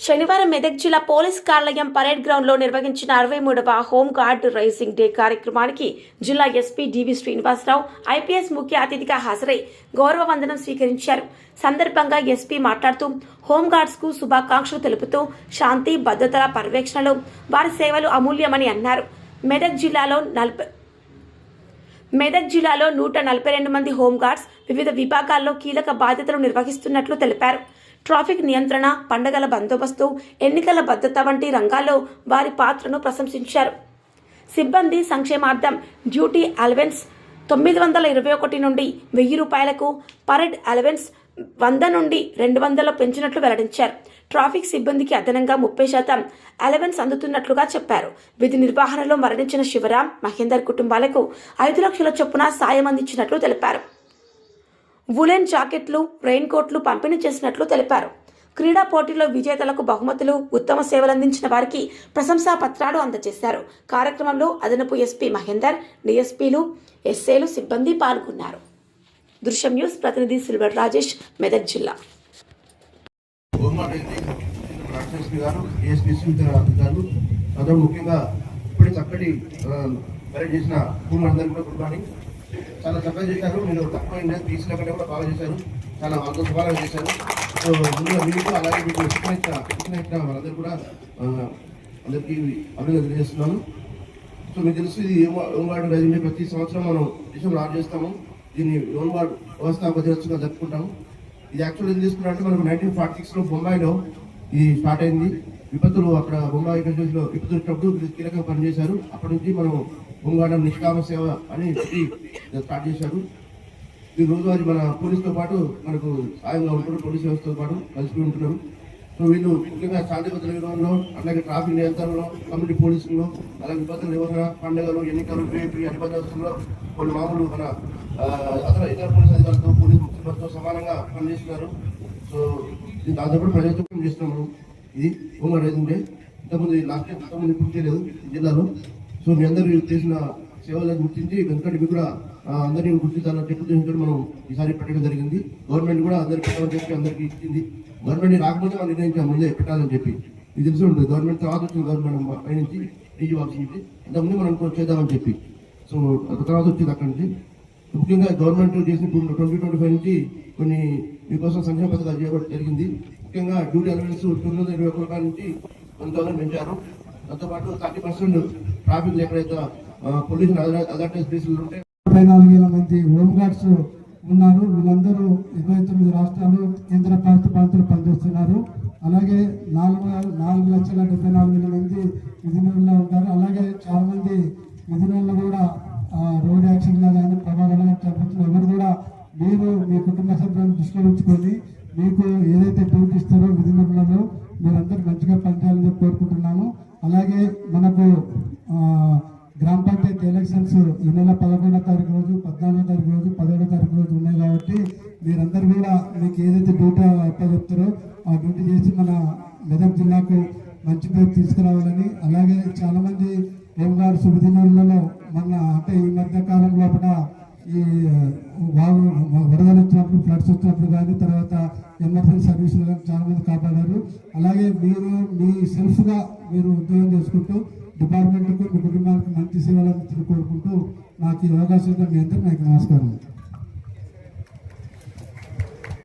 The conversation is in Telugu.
శనివారం మెదక్ జిల్లా పోలీస్ కార్యాలయం పరేడ్ గ్రౌండ్లో నిర్వహించిన అరవై మూడవ హోమ్ గార్డ్ రైసింగ్ డే కార్యక్రమానికి జిల్లా ఎస్పీ డివి శ్రీనివాసరావు ఐపీఎస్ ముఖ్య అతిథిగా హాజరై గౌరవ వందనం స్వీకరించారు. సందర్భంగా ఎస్పీ మాట్లాడుతూ హోంగార్డ్స్కు శుభాకాంక్షలు తెలుపుతూ శాంతి భద్రతల పర్యవేక్షణలో వారి సేవలు అమూల్యమని అన్నారు. మెదక్ జిల్లాలో నలభై మెదక్ జిల్లాలో నూట నలభై రెండు మంది హోంగార్డ్స్ వివిధ విభాగాల్లో కీలక బాధ్యతలు నిర్వహిస్తున్నట్లు తెలిపారు. ట్రాఫిక్ నియంత్రణ పండగల బందోబస్తు ఎన్నికల భద్రత వంటి రంగాల్లో వారి పాత్రను ప్రశంసించారు. సిబ్బంది సంక్షేమార్థం డ్యూటీ అలవెన్స్ తొమ్మిది వందల ఇరవై ఒకటి నుండి వెయ్యి రూపాయలకు పరేడ్ అలవెన్స్ వంద నుండి రెండు వందలు పెంచినట్లు వెల్లడించారు. ట్రాఫిక్ సిబ్బందికి అదనంగా ముప్పై శాతం అలవెన్స్ అందుతున్నట్లుగా చెప్పారు. విధి నిర్వహణలో మరణించిన శివరాం మహేందర్ కుటుంబాలకు ఐదు లక్షల చొప్పున సాయం అందించినట్లు తెలిపారు. వులెన్ జాకెట్లు రెయిన్ కోట్లు పంపిణీ చేసినట్లు తెలిపారు. క్రీడా పోటీల్లో విజేతలకు బహుమతులు ఉత్తమ సేవలందించిన వారికి ప్రశంసా పత్రాలు అందజేశారు. కార్యక్రమంలో అదనపు ఎస్పీ మహేందర్ డిఎస్పీలు ఎస్ఏలు సిబ్బంది పాల్గొన్నారు. దృశ్యం న్యూస్ ప్రతినిధి సిల్వర్ రాజేష్ మెదక్ జిల్లా. ముఖ్యంగా చక్కటి చేసిన కూడా చాలా చక్కగా చేశారు. మీరు తక్కువ ఇండియా తీసిన కంటే కూడా బాగా చేశారు. చాలా అంత శుభాలను చేశారు. సో ముందుగా మీకు అలాగే మీకు శిక్షణ ఇచ్చిన ఇచ్చిన వాళ్ళందరూ కూడా అందరికీ అభినందన తెలియజేస్తున్నాను. సో మీకు తెలుసు ఇది హోంగార్డ్ రైజింగ్ ప్రతి సంవత్సరం మనం దేశంలో ఆర్డర్ చేస్తాము. దీన్ని హోంగార్డ్ వ్యవస్థాపక దినోత్సవంగా జరుపుకుంటాము. ఇది యాక్చువల్ ఏం తీసుకున్నారంటే మనకు నైన్టీన్ ఫార్టీ సిక్స్లో బొంబాయిలో ఇది స్టార్ట్ అయింది. విపత్తులు అక్కడ బొంబాయి కంట్రీస్లో విపత్తులు వచ్చినప్పుడు కీలకంగా పనిచేశారు. అప్పటి నుంచి మనం బొంగాడం నిష్కామ సేవ అని స్టార్ట్ చేశారు. ఈ రోజువారి మన పోలీసుతో పాటు మనకు సాయంగా ఉంటారు పోలీస్ వ్యవస్థతో పాటు కలిసి ఉంటున్నారు. సో వీళ్ళు ముఖ్యంగా శాంతి భద్రత నిర్వహణలో అలాగే ట్రాఫిక్ నియంత్రణలో కమ్యూనిటీ పోలీసుల్లో అలాగే విపత్తుల నిర్వహణ పండుగలు ఎన్నికలు వేపి అధిపతుల్లో కొన్ని మామూలు మన అతను ఇతర పోలీస్ అధికారులతో పోలీస్ ముఖ్యమంత్రితో సమానంగా పనిచేస్తున్నారు. సో దీని దాంతో కూడా ప్రజాత్వం చేస్తున్నాము ఇది హోంగార్డ్ అయితే ఇంతకుముందు లాస్ట్ ఇయర్ ఇంతకుముందు పూర్తి చేయలేదు. జిల్లాలో సో మీ అందరూ చేసిన సేవలను గుర్తించి వెనుకటి కూడా ఆ, అందరినీ గుర్తించాలని చెప్పి కూడా మనం ఈసారి పెట్టడం జరిగింది. గవర్నమెంట్ కూడా అందరికి పెట్టాలని చెప్పి అందరికీ ఇచ్చింది. గవర్నమెంట్ రాకపోతే మనం నిర్ణయించాం ముందే పెట్టాలని చెప్పి ఇది తెలిసి ఉంటుంది. గవర్నమెంట్ తర్వాత వచ్చింది గవర్నమెంట్ పై నుంచి డీజీ ఆఫీస్ నుంచి ఇంతకుముందు మనం చేద్దామని చెప్పి. సో తర్వాత వచ్చింది అక్కడి నుంచి. ముఖ్యంగా గవర్నమెంట్ చేసిన ట్వంటీ ట్వంటీ ఫైవ్ నుంచి కొన్ని మీకోసం సంక్షేమ పథకాలు చేయడం జరిగింది. ముఖ్యంగా డ్యూటీ అలవెన్స్ తొమ్మిది వందల ఇరవై ఒక్క నుంచి వన్ పెంచారు. దాంతోపాటు థర్టీ పర్సెంట్ ట్రాఫిక్ ఎక్కడైతే పొల్యూషన్ అదర్టైజ్ ప్లేసులు ఉంటే ముప్పై నాలుగు వేల మంది హోమ్ గార్డ్స్ ఉన్నారు. వీళ్ళందరూ ఇరవై తొమ్మిది రాష్ట్రాలు కేంద్ర పాలిత ప్రాంతాలు పనిచేస్తున్నారు. అలాగే నాలుగు నాలుగు లక్షల డెబ్బై నాలుగు వేల మంది విధులలో ఉంటారు అలాగే చాలా మంది విధులలో కూడా రోడ్డు రోడ్ యాక్సిడెంట్లో కానీ ప్రమాదాలు కానీ చనిపోతున్న ఎవరు కూడా మీరు మీ కుటుంబ సభ్యులను దృష్టిలో ఉంచుకొని మీకు ఏదైతే డ్యూటీ ఇస్తారో విధులలో మీరందరూ మంచిగా పనిచేయాలని కోరుకుంటున్నాము. అలాగే మనకు గ్రామ పంచాయతీ ఎలక్షన్స్ ఈ నెల పదకొండో తారీఖు రోజు పద్నాలుగో తారీఖు రోజు పదహేడో తారీఖు రోజు ఉన్నాయి కాబట్టి మీరందరూ కూడా మీకు ఏదైతే డ్యూటీ అప్పచెప్తారో ఆ డ్యూటీ చేసి మన మెదక్ జిల్లాకు మంచి పేరు తీసుకురావాలని అలాగే చాలా మంది హోంగార్డ్ శుభదినాలలో మన అంటే ఈ మధ్య కాలం లోపల ఈ వాగు వరదలు వచ్చినప్పుడు ఫ్లడ్స్ వచ్చినప్పుడు కానీ తర్వాత ఎమర్జెన్సీ సర్వీసులు కానీ చాలా మంది కాపాడారు. అలాగే మీరు మీ సెల్ఫ్గా మీరు ఉద్యోగం చేసుకుంటూ డిపార్ట్మెంట్కు మీ కుటుంబానికి మంచి సేవలు అందించడం కోరుకుంటూ నాకు ఈ అవకాశం మీ అందరికీ నాకు నమస్కారం.